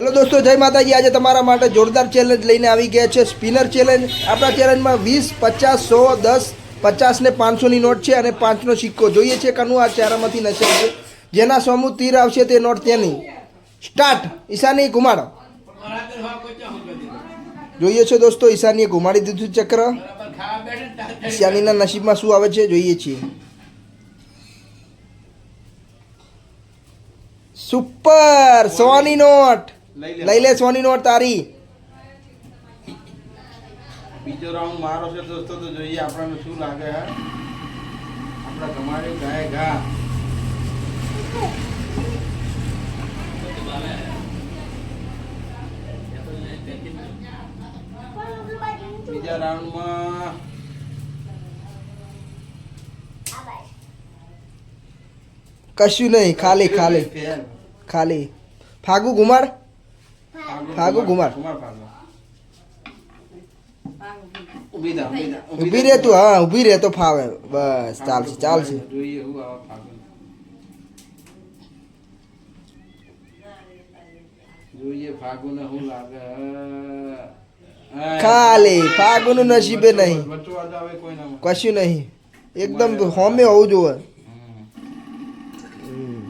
Hello દોસ્તો, જય માતાજી. આજે તમારા માટે જોરદાર ચેલેન્જ લઈને આવી ગયા છે. સ્પિનર ચેલેન્જ આપણા ચેલેન્જમાં વીસ, પચાસ, સો, દસ, પચાસ ને પાંચસોની નોટ છે અને પાંચનો સિક્કો. જોઈએ છે કનું આ ચારામાંથી નચાય છે. જેના સમૂહ તીર આવશે તે નોટ તેની. સ્ટાર્ટ ઈશાની ઘુમાડો. જોઈએ છે દોસ્તો, ઈશાનીએ ઘુમાડી દીધું ચક્ર. ઈશાનીના નસીબમાં શું આવે છે જોઈએ છીએ. સુપર સોની નોટ. લઈ લે. સોની નોટ તારી. બીજો રાઉન્ડ મારો છે દોસ્તો તો જોઈએ આપણને શું લાગે હે? આપણા ગમાડે ગાય ગા બીજા રાઉન્ડમાં કશું નહીં ખાલી ખાલી ફેલ. ખાલી. ફાગુ ઘુમાડ ફાગુ કુમાર ઊભી રહે તું હા ઊભી રહે તો ફાવે. બસ ચાલશે ચાલશે. જોઈએ હું આવા ફાગુ જોઈએ ફાગુને શું લાગે. ખાલી ફાગુનું નસીબે નહીં. કશું નહીં. એકદમ હોમે હોવું જોવે હમ. હમ.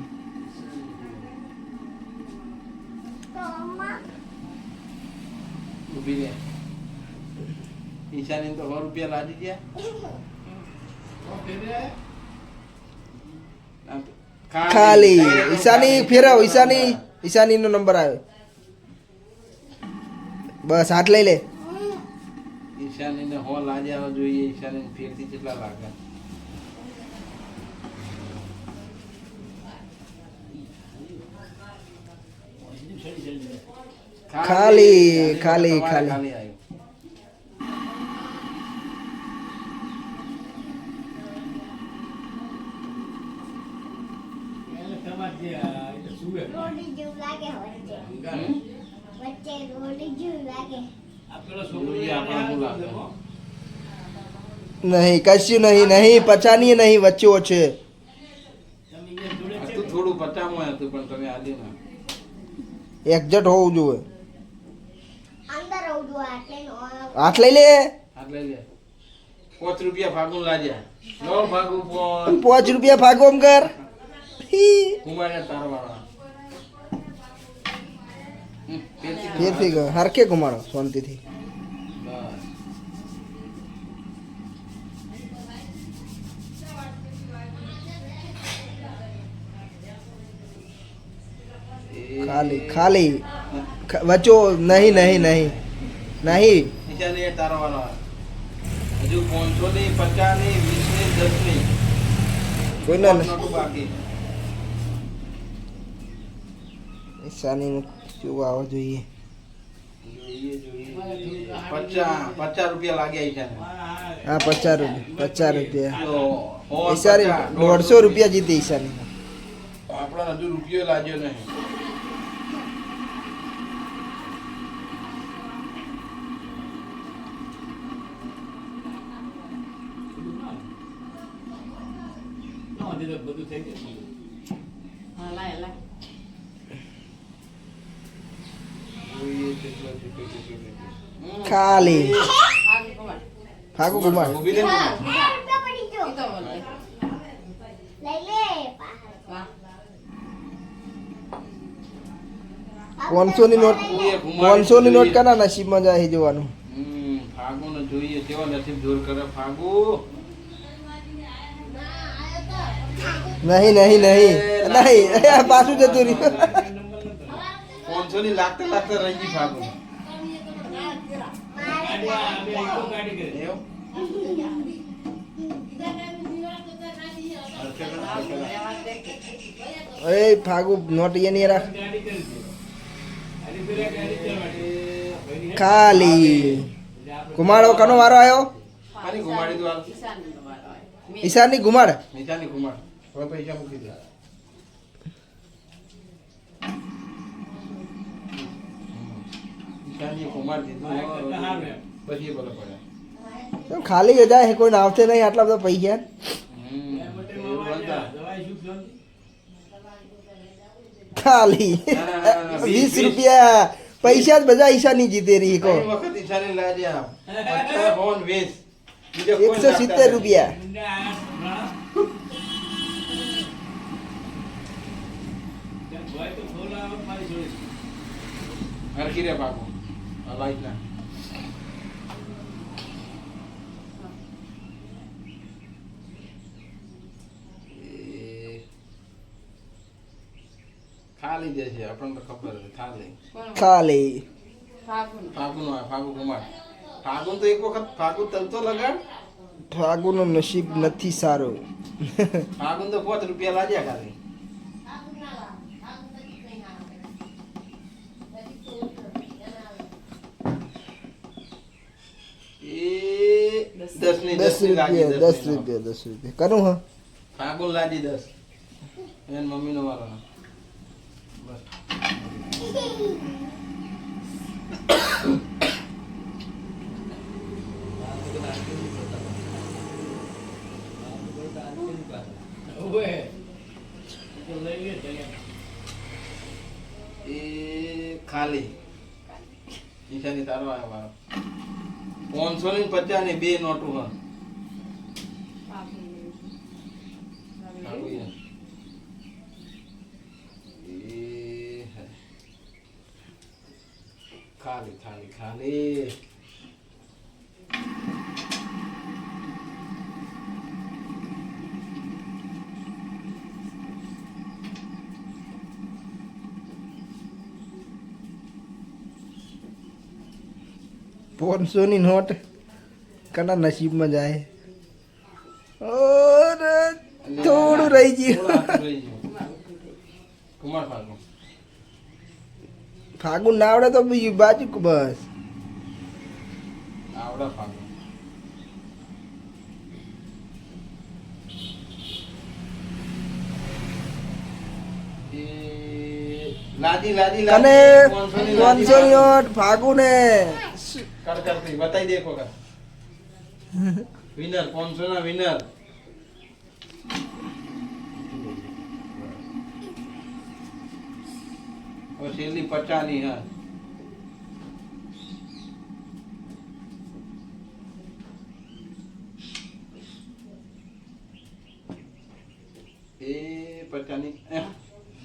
ઊભી રહે. ઈશાની તો સો રૂપિયા લાદી ગયા. ખાલી. ઈશાની ફેરવ ઈશાની. ઈશાની નો નંબર આવ્યો બસ હાથ લઈ લે. ઈશાની ને હો લાદી આવવા જોઈએ. ઈશાની ફેરથી કેટલા લાગે ખાલી, ખાલી, ખાલી. ખાલી નહીં કશું નહીં નહીં પચાની નહીં વચ્ચે છે થોડું પચામો હતું પણ તમે આલ્યું એક્ઝેટ હોવું જોઈએ. અંદર આવડું આટલે નો હાથ લઈ લે આટલે લે પાંચ રૂપિયા ફાગુન લાજ્યા નો ફાગું પોન પાંચ રૂપિયા ભાગો એમ કર હી. કુમાર તારવાળા હમ, ફેરથી ફેરથી ગયો હરખે ઘુમાડો શાંતિથી બસ. એ- ખાલી ખાલી ખ- વચ્ચો નહીં નહીં નહીં નહીં. નિશાની એ તારવાળા હજુ પાંચસો ની પચાસની વીસની દસની કોઈના પાંચ બાકી. ઈશાનીનું શું આવવા જોઈએ? પચાસ રૂપિયા લાગ્યા હા પચાસ રૂપિયા પચાસ રૂપિયા. દોઢસો રૂપિયા જીતી ઈશાની આપણને હજુ રૂપિયો લાગ્યો નહીં. કેટલો કેટલો કેટલો. ખાલી ફાગુ પાંચસો ની નોટ પાંચસો ની નોટ કના નસીબમાં જાય જોવાનું? ફાગુ ને જોઈએ કેવા નસીબ જોર કરે ફાગુ નહીં નહીં નહીં. નહીં પાછું જતું રહ્યું. પાંચસો ની લાગતા લાગતા રહી ગઈ ફાગુ? એ ફાગુ નોટ એ નહીં રાખ. ખાલી. ઘુમાડો કનો વારો આવ્યો? દો હાલ. ઈશાની ઘુમાડ હવે પૈસા મૂકી દે નીચાની ઘુમાડ દીધું પછી એ ભલે પડે ખાલી જાય કોઈ આવતે નહીં આટલા બધા પૈસા હમ, એવું હતા. ખાલી ના, ના, ના, ના, વીસ, વીસ રૂપિયા પૈસા જ બધા ઈશા ની જીતે રહી કહો કઈ વખત ઈશાની લાજ્યા પચાસ હોન વીસ બીજો કોઈ એકસો નાખતા સિત્તેર નથી. રૂપિયા હરખી રે બાપુ લાઈટ ના એ ખાલી જશે આપણને તો ખબર છે ખાલી ખાલી ફાગુન હોય ફાગુ કુમાર ફાગુન તો એક વખત ફાગુ તલતો લગાડ ઠાકુર નો નસીબ નથી સારો ફાગુન તો પાંચ રૂપિયા લાગ્યા ખાલી દસની દસ દસ લાગી રૂપિયા દસ રૂપિયા દસ રૂપિયા. કરું હા. ફાગુન લાજી દસ. એન મમ્મી નો વારો બસ. એ ખાલી. ઈશાની તારો આવ્યો પાંચસો ને પચાસ ને બે નોટું હા. ખાલી. ખાલી ખાલી. ખાલી ની નોટ કના નસીબમાં જાય. થોડું રહી ગયું. ફાગુ ફાગુન ના આવડે તો બીજું બાજુ બસ. લાદી લાદી અને પાંચસોની પાંચસો ની નોટ ફાગુને કર કરતી બતાઈ દે એક વખત. વિનર પાંચસો ના વિનર છેલ્લી પચાની, હા. એ પચાની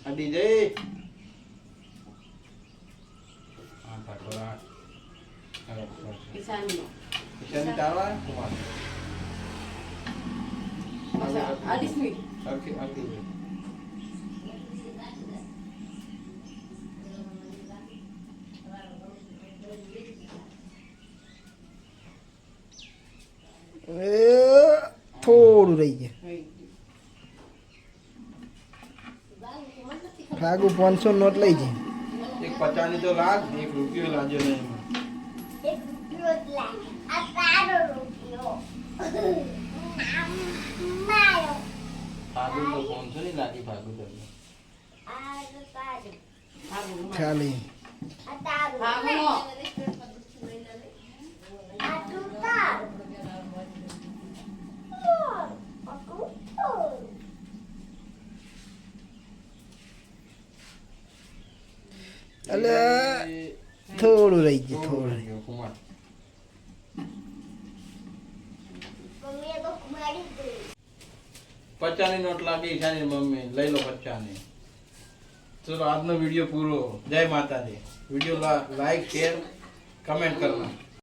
અડી જઈ આ પાટોરા થોડું રહી ગયા ફાગુ પાંચસો નોટ લઈ જાય એક પચાની તો લાખ એક રૂપિયો લાગ્યો નહીં એમાં. એક રૂપિયો જ લાગે. આ તારો રૂપિયો. મારો. ફાગુ તો પાંચસો ની લાગી ફાગુ તમને આ તો તારું. ખાલી આ તારું. આ તું તારું. આ તું તારું. એટલે એ થોડું રહી ગયું થોડું થોડું રહી ગયું, કુમાર મમ્મીએ તો કુમારી જ જોઈ. પચાની નોટ લાગી ઈશાની મમ્મી, લઈ લો પચાની. ચલો, આજનો વીડિયો પૂરો. જય માતાજી. વીડિયો લાઈક, શેર, કમેન્ટ કરના